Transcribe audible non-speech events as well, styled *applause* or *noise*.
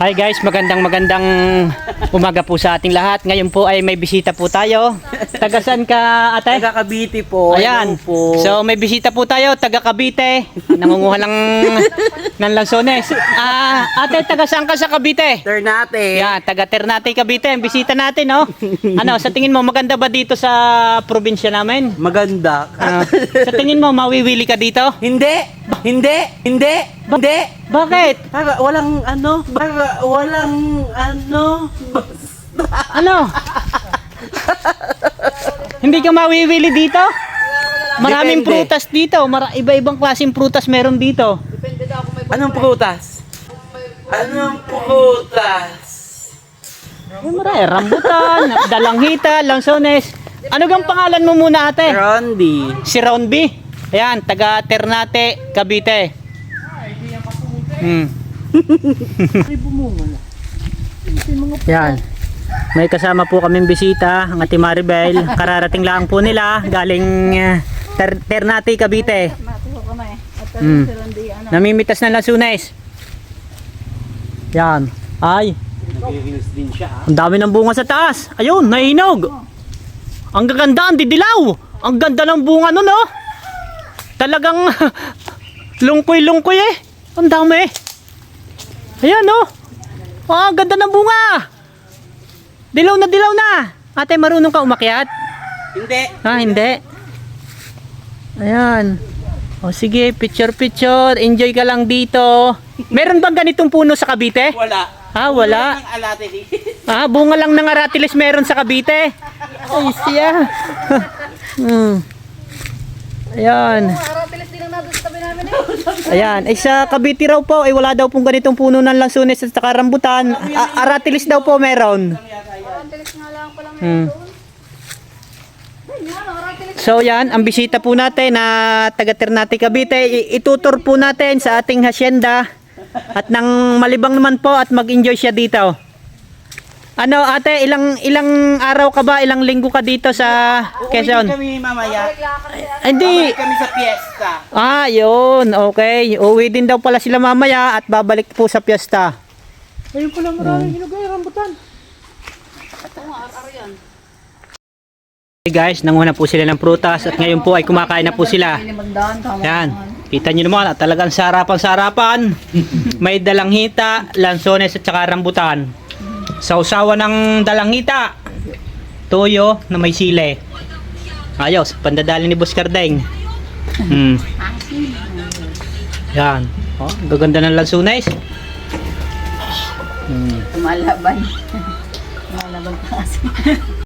Hi guys, magandang magandang umaga po sa ating lahat. Ngayon po ay may bisita po tayo. Tagasan ka ate? Taga Cavite po. Ayan. Hello po. So may bisita po tayo, taga Cavite. Nangunguha lang ng lansones. Ah, ate, taga saan ka sa Cavite? Turn natin. Yan, taga Ternate, Cavite. Ang bisita natin, no? Ano, sa tingin mo maganda ba dito sa probinsya namin? Maganda. Ah, sa tingin mo mawiwili ka dito? hindi! Hindi! Hindi! Hindi! Bakit? Para walang ano, para walang ano. Ano? Hindi ka mawiwili dito? Maraming Depende. prutas dito. Mara- iba-ibang klaseng prutas meron dito. Anong prutas? Anong prutas? Ay, marami. Rambutan, *laughs* dalanghita, lansones. Ano gang pangalan mo muna ate? Rondi. Si Ron B. Ayan, taga Ternate, Cavite. Hmm. *laughs* Yan. May kasama po kaming bisita, ang Ate Maribel. Kararating lang po nila, galing eh, Ter- Ternate, Cavite. Hmm. Namimitas ng lasunes. Yan. Ay, Nagiginis din siya. ang dami ng bunga sa taas. Ayun, nahinog. Ang gaganda, ang didilaw. Ang ganda ng bunga nun, oh. Talagang *laughs* lungkoy-lungkoy eh. Ang dami. Ayan, oh. Ang ganda ng bunga. Dilaw na dilaw na. Ate, marunong ka umakyat? Hindi. Ah, hindi. Ayan. O sige, picture-picture. Enjoy ka lang dito. Meron bang ganitong puno sa Cavite? Wala. Ah, wala. *laughs* Ah, bunga lang ng aratilis meron sa Cavite. Ay, siya. *laughs* hmm. Ayan. Aratilis din ang nandun sa tabi namin eh. Ayan. Ay, sa Cavite raw po, ay wala daw pong ganitong puno ng lansunes at saka rambutan. A- aratilis daw po meron. Hmm. aratilis. So yan, ang bisita po natin na taga Ternate Cavite, itutur po natin sa ating hacienda at nang malibang naman po at mag-enjoy siya dito. Ano ate, ilang ilang araw ka ba, ilang linggo ka dito sa Quezon? kami mamaya. Ay, Hindi. Babalik kami sa fiesta. Ah, yun. Okay. Uwi din daw pala sila mamaya at babalik po sa piyesta. Ayun pala maraming hinugay, rambutan. Hey guys, nanguna po sila ng prutas at ngayon po ay kumakain na po sila. Yan. Kita nyo naman, at talagang sarapan-sarapan. *laughs* May dalanghita, lansones at saka rambutan. Sausawa ng dalanghita. Toyo na may sile. Ayos, pandadali ni Boss Cardeng. Hmm. Yan. Oh, gaganda ng lansones. Hmm. Lumalaban. Lumalaban *laughs* pa kasi.